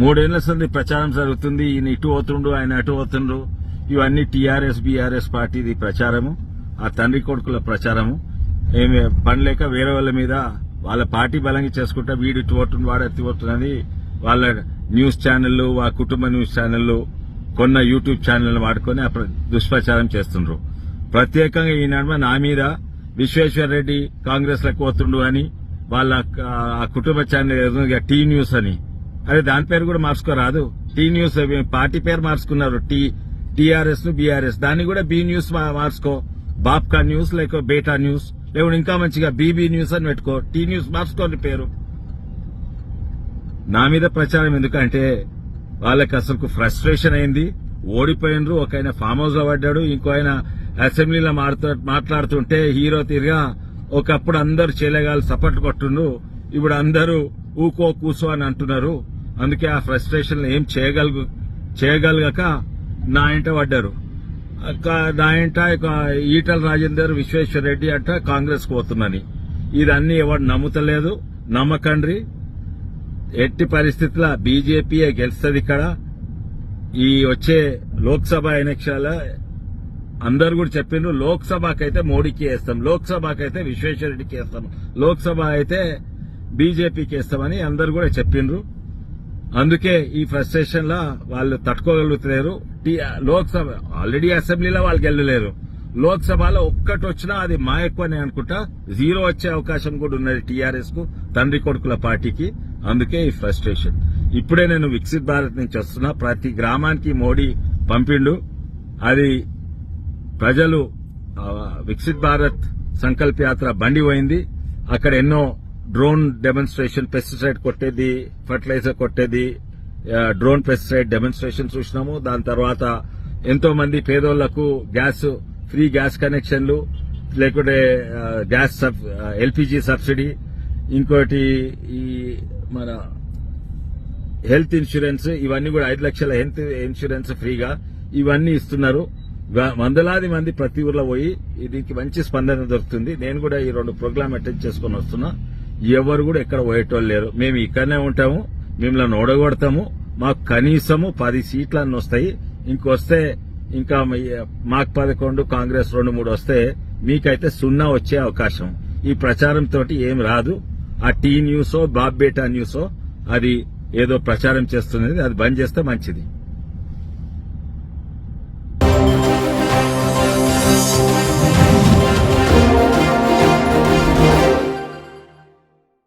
మూడేళ్ళ సంది ప్రచారం జరుగుతుంది. ఈయన ఇటు పోతుండు ఆయన అటు అవుతుండ్రు ఇవన్నీ టీఆర్ఎస్ బీఆర్ఎస్ పార్టీది ప్రచారము ఆ తండ్రి కొడుకుల ప్రచారము. ఏమి పనిలేక వేరే వాళ్ళ మీద వాళ్ళ పార్టీ బలంగా చేసుకుంటా వీడు ఇటు పోతుంది వాడు ఎత్తి పోతున్నది వాళ్ళ న్యూస్ ఛానళ్ళు వాళ్ళ కుటుంబ న్యూస్ ఛానళ్ళు కొన్న యూట్యూబ్ ఛానల్ వాడుకొని దుష్ప్రచారం చేస్తుండ్రు. ప్రత్యేకంగా ఈ నా మీద విశ్వేశ్వర రెడ్డి కాంగ్రెస్లకు పోతుండు అని వాళ్ళ కుటుంబ ఛానల్ టీ న్యూస్ అని అదే దాని పేరు కూడా మార్చుకోరాదు. టీ న్యూస్ పార్టీ పేరు మార్చుకున్నారు. టీ టీఆర్ఎస్ను బీఆర్ఎస్. దాన్ని కూడా బి న్యూస్ మా- మార్చుకో. బాప్కా న్యూస్ లేక బేటా న్యూస్. లేకుంటే ఇంకా మంచిగా బీబీ న్యూస్ అని పెట్టుకో. టీ న్యూస్ మార్చుకోండి పేరు. నా మీద ప్రచారం ఎందుకంటే వాళ్ళకి అసలు ఫ్రస్ట్రేషన్ అయింది. ఓడిపోయినరు. ఒక ఆయన ఫామ్ హౌస్లో పడ్డాడు. ఇంకో ఆయన అసెంబ్లీలో మారుతూ- మాట్లాడుతుంటే హీరో తీరుగా ఒకప్పుడు అందరు చేయలేగాలి సపోర్ట్ కొట్టుండ్రు. ఇప్పుడు అందరూ ఊకో కూసో అని అంటున్నారు. అందుకే ఆ ఫ్రస్ట్రేషన్ ఏం చేయగలుగు చేయగలగక నా ఇంట పడ్డారు. అక్క- నా ఇంట ఈటల రాజేందర్ విశ్వేశ్వర రెడ్డి అంట కాంగ్రెస్ పోతుందని ఇదన్నీ ఎవరు నమ్ముతలేదు. నమ్మకండ్రి. ఎట్టి పరిస్థితుల బీజేపీయే గెలుస్తుంది ఇక్కడ. ఈ వచ్చే లోక్సభ ఎన్నికల అందరు కూడా చెప్పిండ్రు లోక్సభకైతే మోడీకి వేస్తాం లోక్సభకైతే విశ్వేశ్వరరెడ్డికి వేస్తాం లోక్సభ అయితే బీజేపీకి ఇస్తామని అందరు కూడా చెప్పిండ్రు. అందుకే ఈ ఫ్రస్ట్రేషన్ లా వాళ్ళు తట్టుకోగలుగుతలేరు. లోక్సభ ఆల్రెడీ అసెంబ్లీలో వాళ్ళు గెలలేరు లోక్సభలో ఒక్కటి వచ్చినా అది మా ఎక్కువనే అనుకుంటా. జీరో వచ్చే అవకాశం కూడా ఉన్నది టీఆర్ఎస్కు తండ్రి కొడుకుల పార్టీకి. అందుకే ఈ ఫ్రస్ట్రేషన్ ఇప్పుడే నేను వికసిత్ భారత్ నుంచి వస్తున్నా. ప్రతి గ్రామానికి మోడీ పంపిండు. అది ప్రజలు వికసిత్ భారత్ సంకల్ప యాత్ర బండి పోయింది. అక్కడ ఎన్నో డ్రోన్ డెమోన్స్ట్రేషన్ పెస్టిసైడ్ కొట్టేది ఫర్టిలైజర్ కొట్టేది డ్రోన్ పెస్టిసైడ్ డెమోన్స్ట్రేషన్ చూసినాము. దాని తర్వాత ఎంతో మంది పేదోళ్ళకు గ్యాస్ ఫ్రీ గ్యాస్ కనెక్షన్లు లేకుంటే గ్యాస్ సబ్ ఎల్పిజి సబ్సిడీ ఇంకోటి ఈ మన హెల్త్ ఇన్సూరెన్స్ ఇవన్నీ కూడా ఐదు లక్షల హెల్త్ ఇన్సూరెన్స్ ఫ్రీగా ఇవన్నీ ఇస్తున్నారు. వందలాది మంది ప్రతి ఊర్లో పోయి దీనికి మంచి స్పందన దొరుకుతుంది. నేను కూడా ఈ రెండు ప్రోగ్రామ్ అటెండ్ చేసుకుని వస్తున్నా. ఎవరు కూడా ఎక్కడ పోయేటోళ్ళు లేరు. మేము ఇక్కడనే ఉంటాము మిమ్మల్ని ఓడగొడతాము మాకు కనీసము పది సీట్లన్నీ వస్తాయి. ఇంకొస్తే ఇంకా మాకు పదకొండు కాంగ్రెస్ రెండు మూడు వస్తే మీకైతే సున్నా వచ్చే అవకాశం. ఈ ప్రచారం తోటి ఏం రాదు. ఆ టీ న్యూసో బాబ్ బేటా న్యూసో అది ఏదో ప్రచారం చేస్తున్నది అది బంద్ చేస్తే మంచిది.